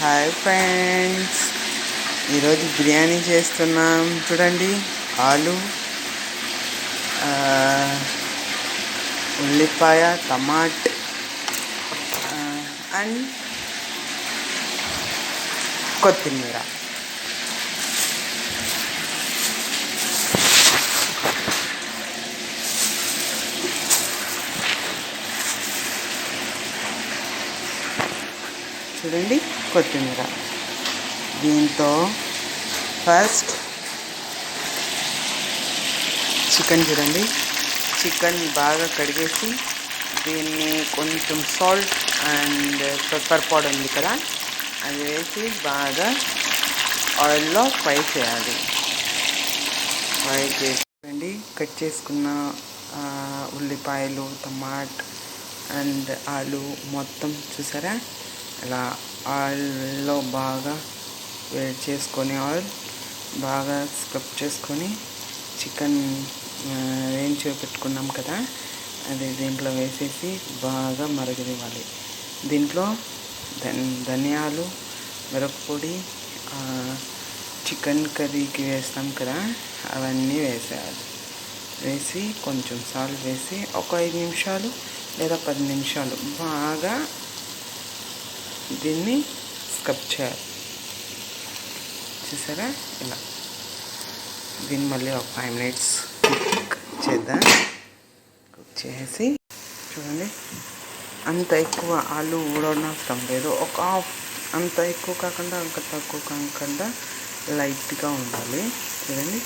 Hi friends ఈరోజు బిర్యానీ చేస్తున్నాం. చూడండి ఆలు ఉల్లిపాయ టమాట్ అండ్ కొత్తిమీర. చూడండి కొత్తిమీర. దీంతో ఫస్ట్ చికెన్ చూడండి. చికెన్ బాగా కడిగేసి దీన్ని కొంచెం సాల్ట్ అండ్ పెప్పర్ పౌడర్ ఉంది కదా అది వేసి బాగా ఆయిల్లో ఫ్రై చేయాలి. ఫ్రై చేసి కట్ చేసుకున్న ఉల్లిపాయలు టమాట్ అండ్ ఆలు మొత్తం చూసారా? ఇలా ఆయిల్లో బాగా వేడి చేసుకొని ఆయిల్ బాగా స్క్రబ్ చేసుకొని చికెన్ వేయించి పెట్టుకున్నాం కదా అది దీంట్లో వేసేసి బాగా మరగనివ్వాలి. దీంట్లో ధనియాలు మిరప్పొడి చికెన్ కర్రీకి వేస్తాం కదా అవన్నీ వేసేయాలి. వేసి కొంచెం సాల్ట్ వేసి ఒక ఐదు నిమిషాలు లేదా పది నిమిషాలు బాగా దీన్ని స్కప్ చేయాలి. చూసారా? ఇలా. దీన్ని మళ్ళీ ఒక ఫైవ్ మినిట్స్ కుక్ చేద్దాం. కుక్ చేసి చూడండి. అంత ఎక్కువ ఆలు ఊడనవసరం లేదు. ఒక హాఫ్ అంత ఎక్కువ కాకుండా అంత తక్కువ కాకుండా లైట్గా ఉండాలి. చూడండి.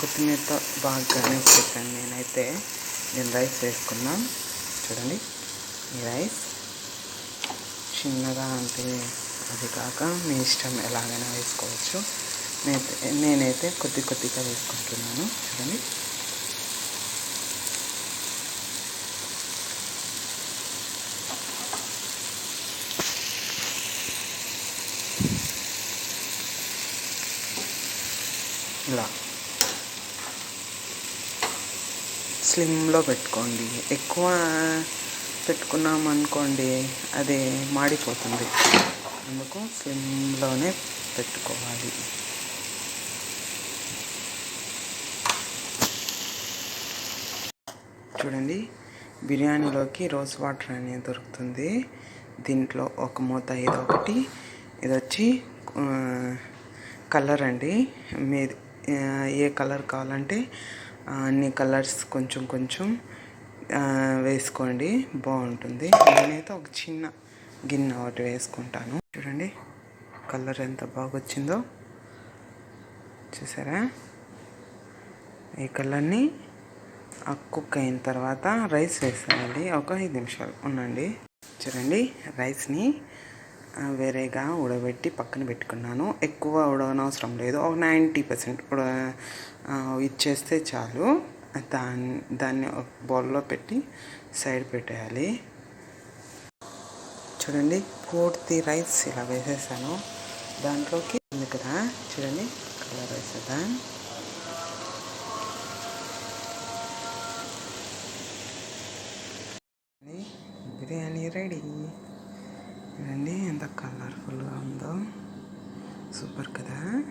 కొత్తిమీరతో బాగానే చెప్పాను నేనైతే నేను రైస్ వేసుకున్నాను. చూడండి. ఈ రైస్ చిన్నగా అంటే అది కాక మీ ఇష్టం ఎలాగైనా వేసుకోవచ్చు. నేనైతే నేనైతే కొద్ది కొద్దిగా వేసుకుంటున్నాను. చూడండి. ఇలా. స్లిమ్లో పెట్టుకోండి. ఎక్కువ పెట్టుకున్నాం అనుకోండి అది మాడిపోతుంది. అందుకు స్లిమ్లోనే పెట్టుకోవాలి. చూడండి బిర్యానీలోకి రోజ్ వాటర్ అనేది దొరుకుతుంది. దీంట్లో ఒక మూత ఇది ఒకటి. ఇది వచ్చి కలర్ అండి. మీ ఏ కలర్ కావాలంటే అన్ని కలర్స్ కొంచెం కొంచెం వేసుకోండి. బాగుంటుంది. నేనైతే ఒక చిన్న గిన్నె ఒకటి వేసుకుంటాను. చూడండి కలర్ ఎంత బాగా వచ్చిందో చూసారా? ఈ కలర్ని ఆ కుక్ అయిన తర్వాత రైస్ వేసేయాలి ఒక ఐదు నిమిషాలు ఉండండి. చూడండి రైస్ని వేరేగా ఉడబెట్టి పక్కన పెట్టుకున్నాను. ఎక్కువ ఉడవనవసరం లేదు. ఒక నైంటీ పర్సెంట్ ఉడ ఇచ్చేస్తే చాలు. దాన్ని దాన్ని ఒక బౌల్లో పెట్టి సైడ్ పెట్టేయాలి. చూడండి పూర్తి రైస్ ఇలా వేసేసాను. దాంట్లోకి ఉంది కదా చూడండి కలర్ వేసేదా బిర్యానీ రెడీ. చూడండి ఎంత కలర్ఫుల్గా ఉందో. సూపర్ కదా.